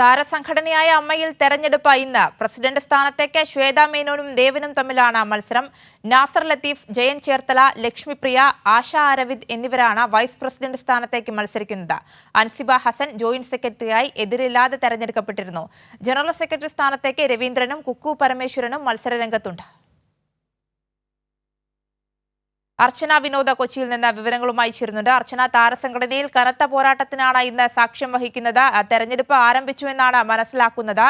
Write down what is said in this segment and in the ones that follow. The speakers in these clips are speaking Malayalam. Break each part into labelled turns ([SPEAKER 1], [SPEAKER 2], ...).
[SPEAKER 1] താരസംഘടനയായ അമ്മയിൽ തെരഞ്ഞെടുപ്പ് ഇന്ന്. പ്രസിഡന്റ് സ്ഥാനത്തേക്ക് ശ്വേത മേനോനും ദേവനും തമ്മിലാണ് മത്സരം. നാസർ ലത്തീഫ് ജയൻ ചേർത്തല ലക്ഷ്മിപ്രിയ ആശ അരവിന്ദ് എന്നിവരാണ് വൈസ് പ്രസിഡന്റ് സ്ഥാനത്തേക്ക് മത്സരിക്കുന്നത്. അൻസിബ ഹസൻ ജോയിന്റ് സെക്രട്ടറിയായി എതിരില്ലാതെ തെരഞ്ഞെടുക്കപ്പെട്ടിരുന്നു. ജനറൽ സെക്രട്ടറി സ്ഥാനത്തേക്ക് രവീന്ദ്രനും കുക്കു പരമേശ്വരനും മത്സരരംഗത്തുണ്ട്. അർച്ചന വിനോദ കൊച്ചിയിൽ നിന്ന് വിവരങ്ങളുമായി ചേരുന്നുണ്ട്. അർച്ചന താരസംഘടനയിൽ കനത്ത പോരാട്ടത്തിനാണ് ഇന്ന് സാക്ഷ്യം വഹിക്കുന്നത്. തെരഞ്ഞെടുപ്പ് ആരംഭിച്ചു എന്നാണ് മനസ്സിലാക്കുന്നത്.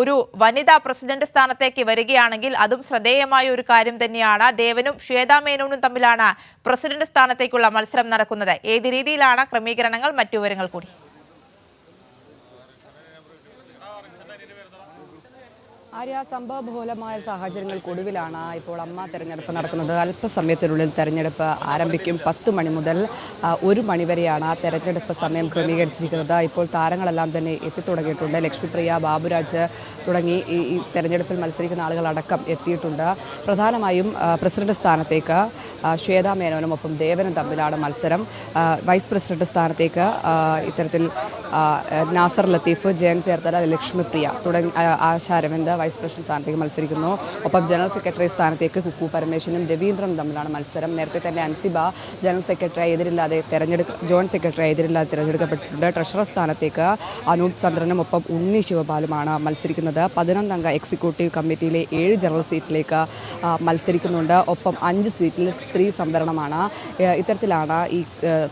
[SPEAKER 1] ഒരു വനിതാ പ്രസിഡന്റ് സ്ഥാനത്തേക്ക് വരികയാണെങ്കിൽ അതും ശ്രദ്ധേയമായ ഒരു കാര്യം തന്നെയാണ്. ദേവനും ശ്വേതാ മേനോനും തമ്മിലാണ് പ്രസിഡന്റ് സ്ഥാനത്തേക്കുള്ള മത്സരം നടക്കുന്നത്. ഏത് രീതിയിലാണ്? ക്രമീകരണങ്ങൾ മറ്റു വിവരങ്ങൾ കൂടി.
[SPEAKER 2] ആര്യ സംഭവബഹുലമായ സാഹചര്യങ്ങൾക്കൊടുവിലാണ് ഇപ്പോൾ അമ്മ തെരഞ്ഞെടുപ്പ് നടക്കുന്നത്. അല്പസമയത്തിനുള്ളിൽ തെരഞ്ഞെടുപ്പ് ആരംഭിക്കും. പത്ത് മണി മുതൽ ഒരു മണി വരെയാണ് ആ തെരഞ്ഞെടുപ്പ് സമയം ക്രമീകരിച്ചിരിക്കുന്നത്. ഇപ്പോൾ താരങ്ങളെല്ലാം തന്നെ എത്തിത്തുടങ്ങിയിട്ടുണ്ട് ലക്ഷ്മിപ്രിയ ബാബുരാജ് തുടങ്ങി ഈ തെരഞ്ഞെടുപ്പിൽ മത്സരിക്കുന്ന ആളുകളടക്കം എത്തിയിട്ടുണ്ട്. പ്രധാനമായും പ്രസിഡന്റ് സ്ഥാനത്തേക്ക് ശ്വേതാ മേനോനും ഒപ്പം ദേവനും തമ്മിലാണ് മത്സരം. വൈസ് പ്രസിഡന്റ് സ്ഥാനത്തേക്ക് ഇത്തരത്തിൽ നാസർ ലത്തീഫ് ജയൻ ചേർത്തല ലക്ഷ്മിപ്രിയ തുടങ്ങി ആശാരവിന്ദ് വൈസ് പ്രസിഡന്റ് സ്ഥാനത്തേക്ക് മത്സരിക്കുന്നു. ഒപ്പം ജനറൽ സെക്രട്ടറി സ്ഥാനത്തേക്ക് കുക്കു പരമേശ്വരനും രവീന്ദ്രനും തമ്മിലാണ് മത്സരം. നേരത്തെ തന്നെ അൻസിബ ജനറൽ സെക്രട്ടറി എതിരില്ലാതെ തെരഞ്ഞെടുക്ക ജോയിന്റ് സെക്രട്ടറി എതിരില്ലാതെ തിരഞ്ഞെടുക്കപ്പെട്ടിട്ടുണ്ട്. ട്രഷറർ സ്ഥാനത്തേക്ക് അനൂപ് ചന്ദ്രനും ഒപ്പം ഉണ്ണി ശിവപാലുമാണ് മത്സരിക്കുന്നത്. പതിനൊന്നംഗ എക്സിക്യൂട്ടീവ് കമ്മിറ്റിയിലെ ഏഴ് ജനറൽ സീറ്റിലേക്ക് മത്സരിക്കുന്നുണ്ട്. ഒപ്പം അഞ്ച് സീറ്റിൽ സ്ത്രീ സംവരണമാണ്. ഇത്തരത്തിലാണ് ഈ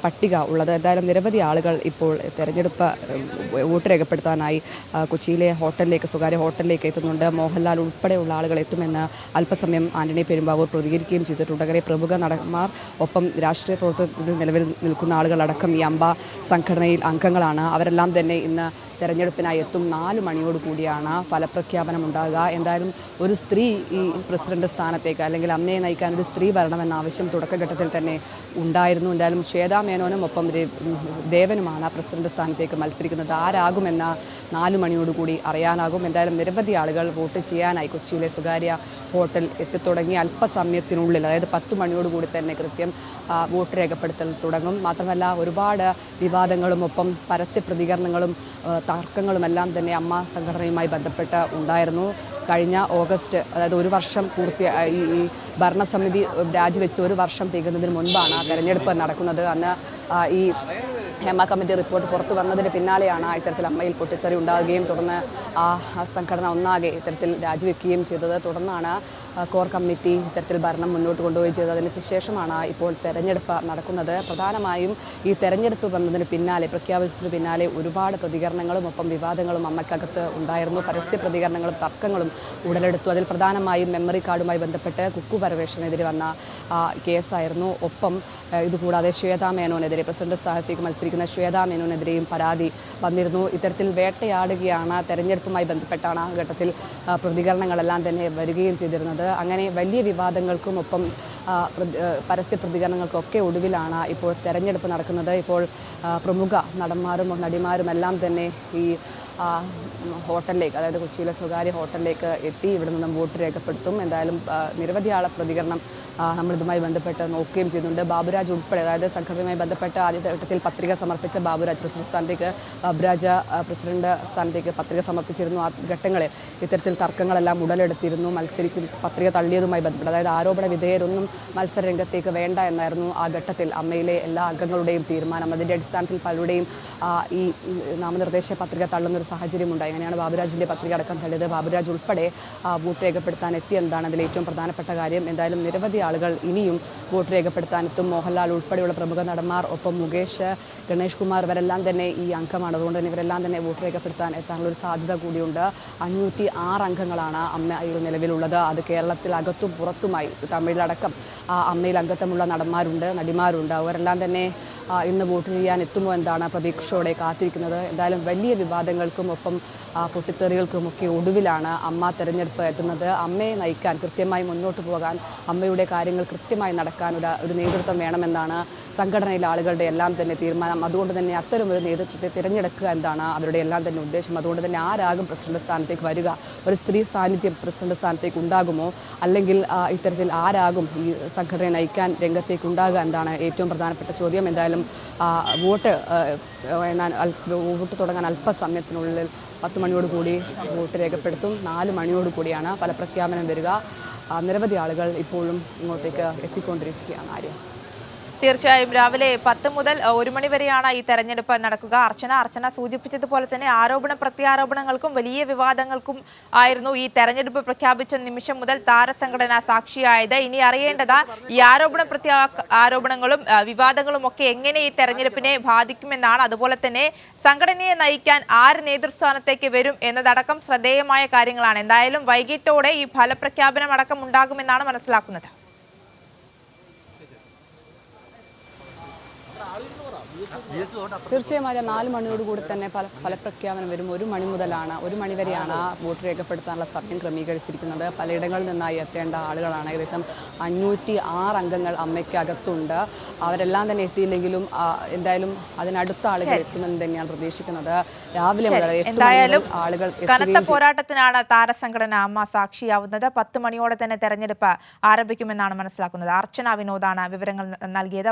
[SPEAKER 2] പട്ടിക ഉള്ളത്. എന്തായാലും നിരവധി ആളുകൾ ഇപ്പോൾ തെരഞ്ഞെടുപ്പ് വോട്ട് രേഖപ്പെടുത്താനായി കൊച്ചിയിലെ ഹോട്ടലിലേക്ക് സ്വകാര്യ ഹോട്ടലിലേക്ക് എത്തുന്നുണ്ട്. മോഹൻലാൽ ഉൾപ്പെടെയുള്ള ആളുകൾ എത്തുമെന്ന് അല്പസമയം ആന്റണി പെരുമ്പാവൂർ പ്രതികരിക്കുകയും ചെയ്തിട്ടുണ്ട്. അങ്ങനെ പ്രമുഖ നടന്മാർ ഒപ്പം രാഷ്ട്രീയ പ്രവർത്തനത്തിൽ നിലവിൽ നിൽക്കുന്ന ആളുകളടക്കം ഈ അമ്പ സംഘടനയിൽ അംഗങ്ങളാണ്. അവരെല്ലാം തന്നെ ഇന്ന് തെരഞ്ഞെടുപ്പിനായി എത്തും. നാല് മണിയോട് കൂടിയാണ് ഫലപ്രഖ്യാപനം ഉണ്ടാകുക. എന്തായാലും ഒരു സ്ത്രീ ഈ പ്രസിഡന്റ് സ്ഥാനത്തേക്ക് അല്ലെങ്കിൽ അമ്മയെ നയിക്കാൻ ഒരു സ്ത്രീ വരണമെന്ന ആവശ്യം തുടക്കഘട്ടത്തിൽ തന്നെ ഉണ്ടായിരുന്നു. എന്തായാലും ശ്വേതാ മേനോനും ഒപ്പം ദേവനുമാണ് പ്രസിഡന്റ് സ്ഥാനത്തേക്ക് മത്സരിക്കുന്നത്. ആരാകുമെന്ന നാല് മണിയോടുകൂടി അറിയാനാകും. എന്തായാലും നിരവധി ആളുകൾ വോട്ട് ചെയ്യാനായി കൊച്ചിയിലെ സ്വകാര്യ ഹോട്ടൽ എത്തിത്തുടങ്ങി അല്പസമയത്തിനുള്ളിൽ അതായത് പത്ത് മണിയോടുകൂടി തന്നെ കൃത്യം വോട്ട് രേഖപ്പെടുത്തൽ തുടങ്ങും. മാത്രമല്ല ഒരുപാട് വിവാദങ്ങളും ഒപ്പം പരസ്യ പ്രതികരണങ്ങളും തർക്കങ്ങളുമെല്ലാം തന്നെ അമ്മ സംഘടനയുമായി ബന്ധപ്പെട്ട് ഉണ്ടായിരുന്നു. കഴിഞ്ഞ ഓഗസ്റ്റ് അതായത് ഒരു വർഷം പൂർത്തി ഈ ഭരണസമിതി രാജിവെച്ച് ഒരു വർഷം തികയുന്നതിന് മുൻപാണ് തെരഞ്ഞെടുപ്പ് നടക്കുന്നത്. അന്ന് ഈ ഹേമ കമ്മിറ്റി റിപ്പോർട്ട് പുറത്തു വന്നതിന് പിന്നാലെയാണ് ഇത്തരത്തിൽ അമ്മയിൽ പൊട്ടിത്തെറി ഉണ്ടാകുകയും തുടർന്ന് ആ സംഘടന ഒന്നാകെ ഇത്തരത്തിൽ രാജിവെക്കുകയും ചെയ്തത്. തുടർന്നാണ് കോർ കമ്മിറ്റി ഇത്തരത്തിൽ ഭരണം മുന്നോട്ട് കൊണ്ടുപോയി ചെയ്തത്. അതിന് ശേഷമാണ് ഇപ്പോൾ തെരഞ്ഞെടുപ്പ് നടക്കുന്നത്. പ്രധാനമായും ഈ തെരഞ്ഞെടുപ്പ് വന്നതിന് പിന്നാലെ പ്രഖ്യാപിച്ചതിന് പിന്നാലെ ഒരുപാട് പ്രതികരണങ്ങളും ഒപ്പം വിവാദങ്ങളും അമ്മയ്ക്കകത്ത് ഉണ്ടായിരുന്നു. പരസ്യ പ്രതികരണങ്ങളും തർക്കങ്ങളും ഉടലെടുത്തു. അതിൽ പ്രധാനമായും മെമ്മറി കാർഡുമായി ബന്ധപ്പെട്ട് കുക്കു പരവേഷനെതിരെ വന്ന കേസായിരുന്നു. ഒപ്പം ഇതുകൂടാതെ ശ്വേതാ മേനോനെതിരെ പ്രസിഡന്റ് സ്ഥാനത്തേക്ക് മത്സരിക്കുന്ന ശ്വേതാ മേനോനെതിരെയും പരാതി വന്നിരുന്നു. ഇത്തരത്തിൽ വേട്ടയാടുകയാണ് തെരഞ്ഞെടുപ്പുമായി ബന്ധപ്പെട്ടാണ് ആ ഘട്ടത്തിൽ പ്രതികരണങ്ങളെല്ലാം തന്നെ വരികയും ചെയ്തിരുന്നത്. അങ്ങനെ വലിയ വിവാദങ്ങൾക്കും ഒപ്പം പരസ്യ പ്രതികരണങ്ങൾക്കൊക്കെ ഒടുവിലാണ് ഇപ്പോൾ തെരഞ്ഞെടുപ്പ് നടക്കുന്നത്. ഇപ്പോൾ പ്രമുഖ നടന്മാരും നടിമാരും എല്ലാം തന്നെ ഈ ഹോട്ടലിലേക്ക് അതായത് കൊച്ചിയിലെ സ്വകാര്യ ഹോട്ടലിലേക്ക് എത്തി ഇവിടെ നിന്നും വോട്ട് രേഖപ്പെടുത്തും. എന്തായാലും നിരവധി ആളെ പ്രതികരണം നമ്മളിതുമായി ബന്ധപ്പെട്ട് നോക്കുകയും ചെയ്യുന്നുണ്ട്. ബാബുരാജ് ഉൾപ്പെടെ അതായത് സംഘടനയുമായി ബന്ധപ്പെട്ട് ആദ്യത്തെ ഘട്ടത്തിൽ പത്രിക സമർപ്പിച്ച ബാബുരാജ് പ്രസിഡന്റ് സ്ഥാനത്തേക്ക് ബാബുരാജ് പ്രസിഡന്റ് സ്ഥാനത്തേക്ക് പത്രിക സമർപ്പിച്ചിരുന്നു. ആ ഘട്ടങ്ങളിൽ ഇത്തരത്തിൽ തർക്കങ്ങളെല്ലാം ഉടലെടുത്തിരുന്നു. മത്സരിക്കും പത്രിക തള്ളിയതുമായി ബന്ധപ്പെട്ട് അതായത് ആരോപണ വിധേയരൊന്നും മത്സര രംഗത്തേക്ക് വേണ്ട എന്നായിരുന്നു ആ ഘട്ടത്തിൽ അമ്മയിലെ എല്ലാ അംഗങ്ങളുടെയും തീരുമാനം. അതിന്റെ അടിസ്ഥാനത്തിൽ പലരുടെയും ഈ നാമനിർദ്ദേശ പത്രിക തള്ളുന്ന സാഹചര്യമുണ്ടായി. അങ്ങനെയാണ് ബാബുരാജിന്റെ പത്രിക അടക്കം തള്ളിയത്. ബാബുരാജ് ഉൾപ്പെടെ വോട്ട് രേഖപ്പെടുത്താൻ എത്തിയെന്നതാണ് അതിൽ ഏറ്റവും പ്രധാനപ്പെട്ട കാര്യം? എന്തായാലും നിരവധി ആളുകൾ ഇനിയും വോട്ട് രേഖപ്പെടുത്താൻ എത്തും. മോഹൻലാൽ ഉൾപ്പെടെയുള്ള പ്രമുഖ നടന്മാർ ഒപ്പം മുകേഷ് ഗണേഷ് കുമാർ ഇവരെല്ലാം തന്നെ ഈ അംഗമാണ്. അതുകൊണ്ട് തന്നെ ഇവരെല്ലാം തന്നെ വോട്ട് രേഖപ്പെടുത്താൻ എത്താനുള്ള ഒരു സാധ്യത കൂടിയുണ്ട്. അഞ്ഞൂറ്റി ആറ് അംഗങ്ങളാണ് അമ്മയിൽ നിലവിലുള്ളത്. അത് കേരളത്തിൽ അകത്തും പുറത്തുമായി തമിഴിലടക്കം ആ അമ്മയിൽ അംഗത്വമുള്ള നടന്മാരുണ്ട് നടിമാരുണ്ട്. അവരെല്ലാം തന്നെ ഇന്ന് വോട്ട് ചെയ്യാൻ എത്തുമോ എന്നാണ് പ്രതീക്ഷയോടെ കാത്തിരിക്കുന്നത്. എന്തായാലും വലിയ വിവാദങ്ങൾക്കും ഒപ്പം പൊട്ടിത്തെറികൾക്കുമൊക്കെ ഒടുവിലാണ് അമ്മ തെരഞ്ഞെടുപ്പ് എത്തുന്നത്. അമ്മയെ നയിക്കാൻ കൃത്യമായി മുന്നോട്ട് പോകാൻ അമ്മയുടെ കാര്യങ്ങൾ കൃത്യമായി നടക്കാൻ ഒരു ഒരു നേതൃത്വം വേണമെന്നാണ് സംഘടനയിലെ ആളുകളുടെ എല്ലാം തന്നെ തീരുമാനം. അതുകൊണ്ട് തന്നെ അത്തരം ഒരു നേതൃത്വത്തെ തിരഞ്ഞെടുക്കുക എന്നാണ് അവരുടെ എല്ലാം തന്നെ ഉദ്ദേശം. അതുകൊണ്ട് തന്നെ ആരാകും പ്രസിഡന്റ് സ്ഥാനത്തേക്ക് വരിക? ഒരു സ്ത്രീ സാന്നിധ്യം പ്രസിഡന്റ് സ്ഥാനത്തേക്ക് ഉണ്ടാകുമോ? അല്ലെങ്കിൽ ഇത്തരത്തിൽ ആരാകും ഈ സംഘടനയെ നയിക്കാൻ രംഗത്തേക്ക് ഉണ്ടാകുക? എന്താണ് ഏറ്റവും പ്രധാനപ്പെട്ട ചോദ്യം. എന്തായാലും ആ, വോട്ട് എണ്ണാൻ വോട്ട് തുടങ്ങാൻ അല്പസമയത്തിനുള്ളിൽ പത്ത് മണിയോട് കൂടി വോട്ട് രേഖപ്പെടുത്തും. നാല് മണിയോട് കൂടിയാണ് ഫലപ്രഖ്യാപനം വരിക. നിരവധി ആളുകൾ ഇപ്പോഴും ഇങ്ങോട്ടേക്ക് എത്തിക്കൊണ്ടിരിക്കുകയാണ്. ആര്യ?
[SPEAKER 1] തീർച്ചയായും രാവിലെ പത്ത് മുതൽ ഒരു മണി വരെയാണ് ഈ തെരഞ്ഞെടുപ്പ് നടക്കുക. അർച്ചന അർച്ചന സൂചിപ്പിച്ചതുപോലെ തന്നെ ആരോപണ പ്രത്യാരോപണങ്ങൾക്കും വലിയ വിവാദങ്ങൾക്കും ആയിരുന്നു ഈ തെരഞ്ഞെടുപ്പ് പ്രഖ്യാപിച്ച നിമിഷം മുതൽ താരസംഘടന സാക്ഷിയായത്. ഇനി അറിയേണ്ടത് ഈ ആരോപണ പ്രത്യാ ആരോപണങ്ങളും വിവാദങ്ങളും ഒക്കെ എങ്ങനെ ഈ തെരഞ്ഞെടുപ്പിനെ ബാധിക്കുമെന്നാണ്. അതുപോലെ തന്നെ സംഘടനയെ നയിക്കാൻ ആര് നേതൃസ്ഥാനത്തേക്ക് വരും എന്നതടക്കം ശ്രദ്ധേയമായ കാര്യങ്ങളാണ്. എന്തായാലും വൈകിട്ടോടെ ഈ ഫലപ്രഖ്യാപനം അടക്കം ഉണ്ടാകുമെന്നാണ് മനസ്സിലാക്കുന്നത്.
[SPEAKER 2] തീർച്ചയായും ആര്യ നാല് മണിയോട് കൂടി തന്നെ പല ഫലപ്രഖ്യാപനം വരും. ഒരു മണി മുതലാണ് ഒരു മണി വരെയാണ് വോട്ട് രേഖപ്പെടുത്താനുള്ള സമയം ക്രമീകരിച്ചിരിക്കുന്നത്. പലയിടങ്ങളിൽ നിന്നായി എത്തേണ്ട ആളുകളാണ്. ഏകദേശം അഞ്ഞൂറ്റി ആറ് അംഗങ്ങൾ അമ്മയ്ക്കകത്തുണ്ട്. അവരെല്ലാം തന്നെ എത്തിയില്ലെങ്കിലും എന്തായാലും അതിനടുത്ത ആളുകൾ എത്തുമെന്ന് തന്നെയാണ് പ്രതീക്ഷിക്കുന്നത്. രാവിലെ മുതൽ
[SPEAKER 1] എന്തായാലും
[SPEAKER 2] ആളുകൾ
[SPEAKER 1] കനത്ത പോരാട്ടത്തിനാണ് താരസംഘടന അമ്മ സാക്ഷിയാവുന്നത്. പത്ത് മണിയോടെ തന്നെ തെരഞ്ഞെടുപ്പ് ആരംഭിക്കുമെന്നാണ് മനസ്സിലാക്കുന്നത്. അർച്ചന വിനോദാണ് വിവരങ്ങൾ നൽകിയത്.